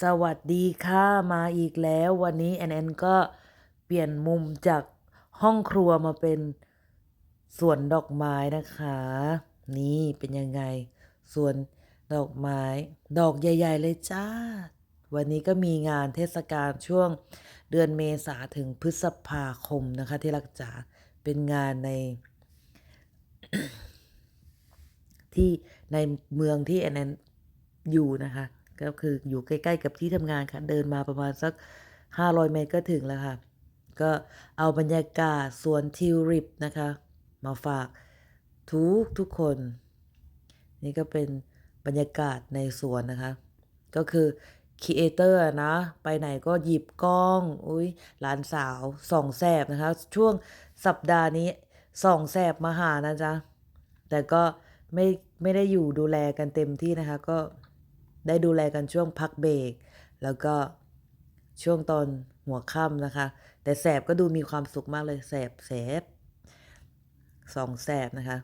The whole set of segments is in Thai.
สวัสดีค่ะมาอีกแล้ว วันนี้แอนแอนก็เปลี่ยนมุมจากห้องครัวมาเป็นสวนดอกไม้นะคะ นี่เป็นยังไงสวนดอกไม้ ดอกใหญ่ ๆ เลยจ้า วันนี้ก็มีงานเทศกาลช่วงเดือนเมษาถึงพฤษภาคมนะคะที่รักจ๋าเป็นงานใน ที่ในเมืองที่แอนแอนอยู่นะคะ ก็คืออยู่ใกล้ ๆ กับที่ทำงานค่ะ เดินมาประมาณสัก 500 เมตรก็ถึงแล้วค่ะ ก็เอาบรรยากาศสวนทิวลิปนะคะ มาฝากทุกทุกคน นี่ก็เป็นบรรยากาศในสวนนะคะ ก็คือครีเอเตอร์นะ ไปไหนก็หยิบกล้อง อุ้ยหลานสาวส่องแสบนะคะ ช่วงสัปดาห์นี้ส่องแสบมาหานะจ๊ะ แต่ก็ไม่ไม่ได้อยู่ดูแลกันเต็มที่นะคะ ก็ ได้ดูแลกันช่วงพักเบรก แล้วก็ช่วงตอนหัวค่ำนะคะ แต่แสบก็ดูมีความสุขมากเลยแสบแสบสองแสบนะคะ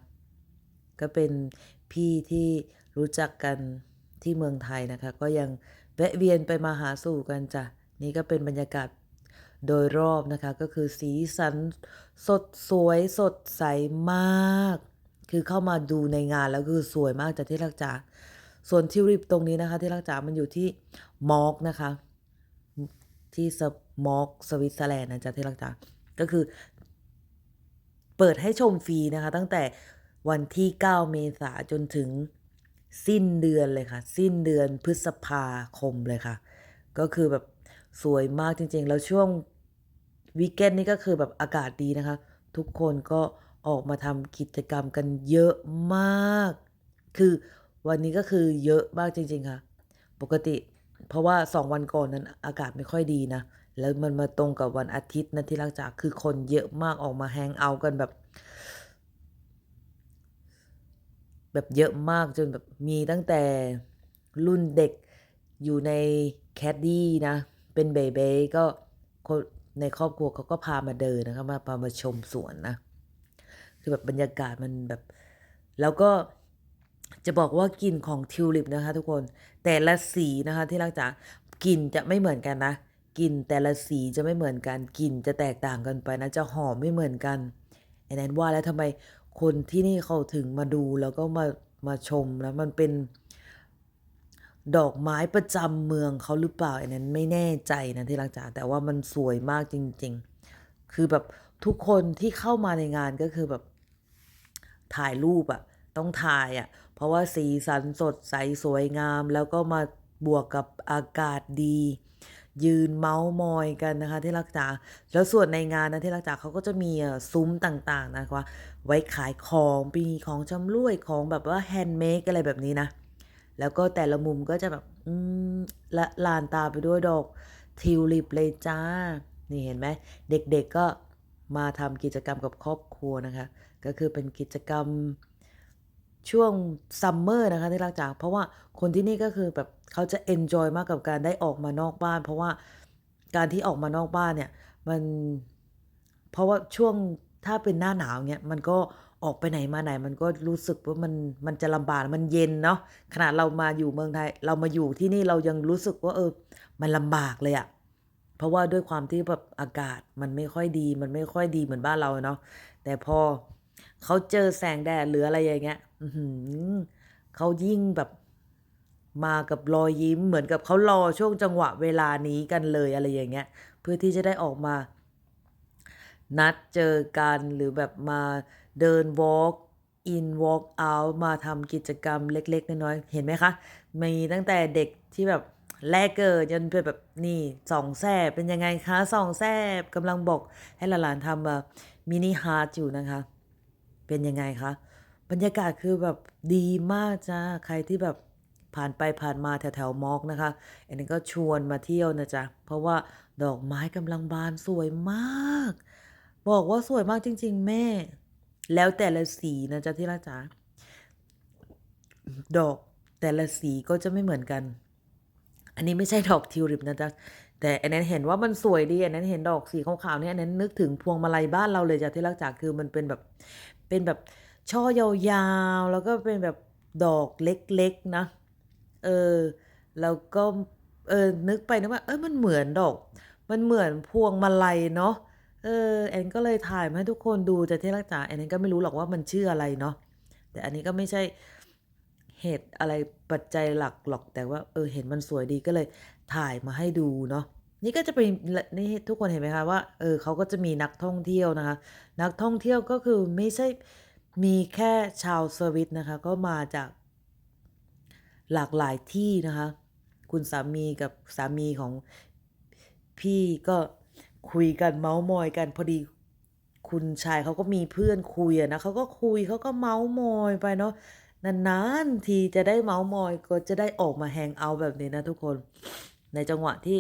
ก็เป็นพี่ที่รู้จักกันที่เมืองไทยนะคะ ก็ยังแวะเวียนไปมาหาสู่กันจ้ะนี่ก็เป็นบรรยากาศโดยรอบนะคะ ก็คือสีสันสดสวยสดใสมาก คือเข้ามาดูในงานแล้วคือสวยมากจากที่รักจ๋า ส่วนทิวลิปตรงนี้นะคะ ที่รักจ๋ามันอยู่ที่มอกนะคะ ที่สมอกสวิตเซอร์แลนด์นะจ๊ะที่รักจ๋าก็คือ เปิดให้ชมฟรีนะคะ ตั้งแต่วันที่ 9 เมษาจนถึงสิ้นเดือนเลยค่ะ สิ้นเดือนพฤษภาคมเลยค่ะ ก็คือแบบสวยมากจริงๆ แล้วช่วงวีคเอนนี่ก็คือแบบอากาศดีนะคะ ทุกคนก็ออกมาทำกิจกรรมกันเยอะมาก คือ วันนี้ก็คือเยอะมากจริง ๆ ค่ะ ปกติ เพราะว่าสองวันก่อนนั้นอากาศไม่ค่อยดีนะ แล้วมันมาตรงกับวันอาทิตย์นะที่รักจ๋าคือคนเยอะมากออกมาแฮงเอาท์กันแบบ แบบเยอะมากจนแบบมีตั้งแต่รุ่นเด็กอยู่ในแคดดี้นะ เป็นเบเบ้ก็คนในครอบครัวเขาก็พามาเดินนะคะมาพามาชมสวนนะ คือแบบบรรยากาศมันแบบ แล้วก็ จะบอกว่ากลิ่นของทิวลิปนะคะทุกคน แต่ละสีนะคะที่รักจ๋ากลิ่นจะไม่เหมือนกันนะกลิ่นแต่ละสีจะไม่เหมือนกันกลิ่นจะแตกต่างกันไปนะจะหอมไม่เหมือนกันไอ้นั้นว่าแล้วทำไมคนที่นี่เขาถึงมาดูแล้วก็มามาชมแล้วมันเป็นดอกไม้ประจำเมืองเขาหรือเปล่าไอันนั้นไม่แน่ใจนะที่รักจ๋าแต่ว่ามันสวยมากจริง ๆ คือแบบทุกคนที่เข้ามาในงานก็คือแบบถ่ายรูปอะต้องถ่ายอะ เพราะว่าสีสันสดใสสวยงาม แล้วก็มาบวกกับอากาศดี ยืนเมาส์มอยกันนะคะที่รักจ๋าแล้วส่วนในงานนะที่รักจ๋าเขาก็จะมีซุ้มต่างๆนะคะไว้ขายของปีของชำร่วยของแบบว่าแฮนด์เมดอะไรแบบนี้นะ แล้วก็แต่ละมุมก็จะแบบอืมละลานตาไปด้วยดอกทิวลิปเลยจ้า นี่เห็นไหมเด็กๆก็มาทำกิจกรรมกับครอบครัวนะคะ ก็คือเป็นกิจกรรม ช่วงซัมเมอร์นะคะที่รักจ๋าเพราะว่าคนที่นี่ก็คือแบบเขาจะเอนจอยมากกับการได้ออกมานอกบ้าน เพราะว่าการที่ออกมานอกบ้านเนี่ยมันเพราะว่าช่วงถ้าเป็นหน้าหนาวเนี่ยมันก็ออกไปไหนมาไหน มันก็รู้สึกว่ามันมันจะลำบากมันเย็นเนาะขนาดเรามาอยู่เมืองไทย เรามาอยู่ที่นี่เรายังรู้สึกว่าเออ มันลำบากเลยอะเพราะว่าด้วยความที่แบบอากาศมันไม่ค่อยดี มันไม่ค่อยดีเหมือนบ้านเราเนาะแต่พอเขาเจอแสงแดดหรืออะไรอย่างเงี้ย เขายิ่งแบบมากับรอยยิ้มเหมือนกับเขารอช่วงจังหวะเวลานี้กันเลยอะไรอย่างเงี้ย เพื่อที่จะได้ออกมา นัดเจอกันหรือแบบมาเดิน walk in walk out มาทำกิจกรรมเล็ก ๆ น้อยๆเห็นไหมคะ มีตั้งแต่เด็กที่แบบแรกเกิดจนเป็นแบบนี่สองแซบเป็นยังไงคะสองแซบกำลังบอกให้หลานๆทำแบบมินิฮาร์ดอยู่นะคะ เป็นยังไงคะ บรรยากาศคือแบบดีมากจ้าใครที่แบบผ่านไปผ่านมาแถวๆมอกนะคะอันนี้ก็ชวนมาเที่ยวนะจ๊ะเพราะว่าดอกไม้กำลังบานสวยมาก บอกว่าสวยมากจริง ๆ แม่ แล้วแต่ละสีนะจ๊ะที่รักจ๋าดอกแต่ละสีก็จะไม่เหมือนกัน อันนี้ไม่ใช่ดอกทิวลิปนะจ๊ะแต่อันนั้นเห็นว่ามันสวยดีอันนั้นเห็นดอกสีขาวๆเนี่ยอันนั้นนึกถึงพวงมาลัยบ้านเราเลยจ้ะที่รักจ๋าคือมันเป็นแบบเป็นแบบ ช่อยาวๆ แล้วก็เป็นแบบดอกเล็กๆนะ เออ แล้วก็ เออ นึกไปนึกว่า เออมันเหมือนดอก มันเหมือนพวงมาลัยเนาะ เออ แอนก็เลยถ่ายมาให้ทุกคนดูแต่ที่รักจ๋าแอนก็ไม่รู้หรอกว่ามันชื่ออะไรเนาะ แต่อันนี้ก็ไม่ใช่เหตุอะไรปัจจัยหลักหรอก แต่ว่า เออ เห็นมันสวยดีก็เลยถ่ายมาให้ดูเนาะนี่ก็จะเป็นนี่ทุกคนเห็นไหมคะว่าเออเขาก็จะมีนักท่องเที่ยวนะคะ นักท่องเที่ยวก็คือไม่ใช่ มีแค่ชาวสวิตนะคะ ก็มาจากหลากหลายที่นะคะ คุณสามีกับสามีของพี่ก็คุยกันเมาท์มอยกันพอดีคุณชายเขาก็มีเพื่อนคุยอะนะเขาก็คุยเขาก็เมาท์มอยไปเนาะนานๆทีจะได้เมาท์มอยก็จะได้ออกมาแฮงเอาแบบนี้นะทุกคน ในจังหวะที่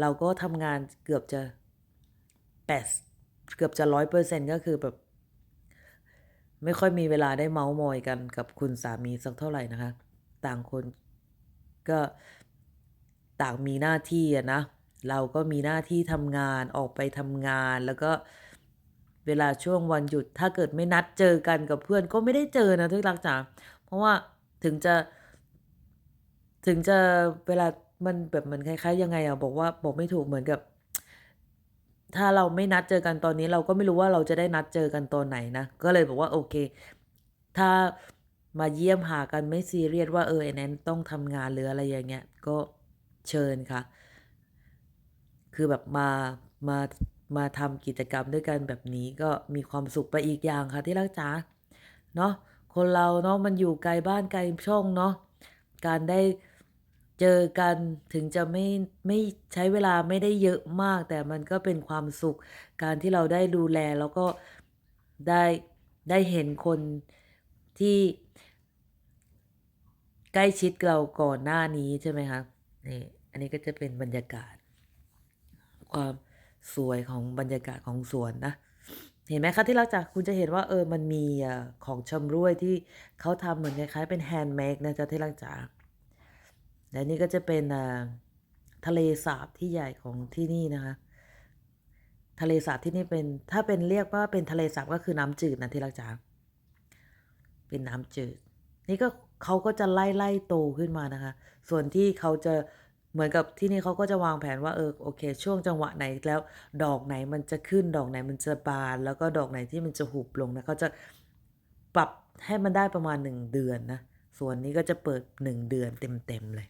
เราก็ทำงานเกือบจะแปดเกือบจะ100%ก็คือแบบ ไม่ค่อยมีเวลาได้เมาท์มอยกันกับคุณสามีสักเท่าไหร่นะคะ ต่างคนก็ต่างมีหน้าที่อะนะเราก็มีหน้าที่ทำงานออกไปทำงานแล้วก็เวลาช่วงวันหยุดถ้าเกิดไม่นัดเจอกันกับเพื่อนก็ไม่ได้เจอนะที่รักจ๋าเพราะว่าถึงจะ ถึงจะเวลามันแบบเหมือนคล้ายๆยังไงอะบอกว่าบอกไม่ถูกเหมือนกับ ถ้าเราไม่นัดเจอกันตอนนี้เราก็ไม่รู้ว่าเราจะได้นัดเจอกันตอนไหนนะ ก็เลยบอกว่าโอเค ถ้ามาเยี่ยมหากันไม่ซีเรียสว่าเออไอ้นั้นต้องทำงานหรืออะไรอย่างเงี้ย ก็เชิญค่ะ คือแบบมา มา มาทำกิจกรรมด้วยกันแบบนี้ก็มีความสุขไปอีกอย่างค่ะที่รักจ๋า เนาะคนเราเนาะมันอยู่ไกลบ้านไกลช่องเนาะ การได้ เจอกันถึงจะไม่ไม่ใช้เวลาไม่ได้เยอะมาก แต่มันก็เป็นความสุข การที่เราได้ดูแลแล้วก็ได้ได้เห็นคนที่ใกล้ชิดเราก่อนหน้านี้ใช่ไหมคะนี่อันนี้ก็จะเป็นบรรยากาศ ความสวยของบรรยากาศของสวนนะเห็นไหมคะที่รักจ๋าคุณจะเห็นว่าเออมันมีของชำรวยที่เขาทำเหมือนคล้ายๆเป็น handmade นะจ๊ะที่รักจ๋า และนี่ก็จะเป็นทะเลสาบที่ใหญ่ของที่นี่นะคะ ทะเลสาบที่นี่เป็นถ้าเป็นเรียกว่าเป็นทะเลสาบก็คือน้ำจืดนะที่รักจ๋าเป็นน้ำจืด นี่ก็เขาก็จะไล่ๆโตขึ้นมานะคะ ส่วนที่เขาจะเหมือนกับที่นี่เขาก็จะวางแผนว่าเออโอเค ช่วงจังหวะไหนแล้ว ดอกไหนมันจะขึ้นดอกไหนมันจะบาน แล้วก็ดอกไหนที่มันจะหุบลงนะเขาจะปรับให้มันได้ประมาณ 1 เดือนนะส่วนนี้ก็จะเปิด 1 เดือนเต็มๆเลย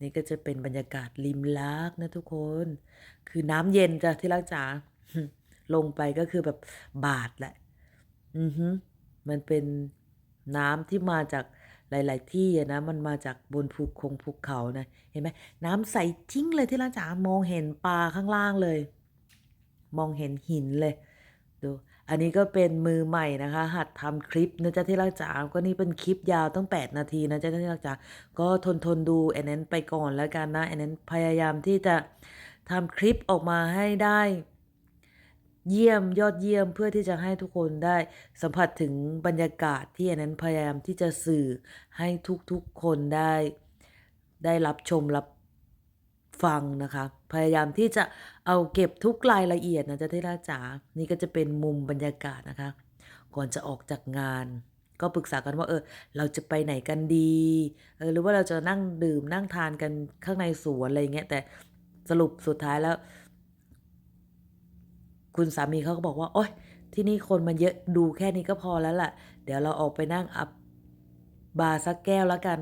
นี่ก็จะเป็นบรรยากาศริมลากนะทุกคน คือน้ำเย็นจ้ะที่รักจ๋าลงไปก็คือแบบบาดแหละ อือฮึมันเป็นน้ำที่มาจากหลาย ๆ ที่นะ มันมาจากบนภูคงภูเขานะ เห็นไหมน้ำใสจิ๊งเลยที่รักจ๋ามองเห็นปลาข้างล่างเลย มองเห็นหินเลย ดู อันนี้ก็เป็นมือใหม่นะคะ หัดทำคลิปนะจ๊ะที่รักจ๋าก็นี่เป็นคลิปยาวตั้ง 8 นาทีนะจ๊ะที่รักจ๋าก็ทนๆดูแอนนั้นไปก่อนแล้วกันนะแอนนั้นพยายามที่จะทำคลิปออกมาให้ได้ เยี่ยมยอดเยี่ยมเพื่อที่จะให้ทุกคนได้สัมผัสถึงบรรยากาศที่แอนนั้นพยายามที่จะสื่อให้ทุกๆคนได้ ได้รับชมรับ ฟังนะคะ พยายามที่จะเอาเก็บทุกรายละเอียดนะจ๊ะที่รักจ๋านี่ก็จะเป็นมุมบรรยากาศนะคะ ก่อนจะออกจากงาน ก็ปรึกษากันว่าเออเราจะไปไหนกันดีเออหรือว่าเราจะนั่งดื่มนั่งทานกันข้างในสวนอะไรเงี้ยแต่สรุปสุดท้ายแล้ว คุณสามีเขาก็บอกว่าโอ๊ยที่นี่คนมันเยอะดูแค่นี้ก็พอแล้วแหละเดี๋ยวเราออกไปนั่งอัปบาร์สักแก้วแล้วกัน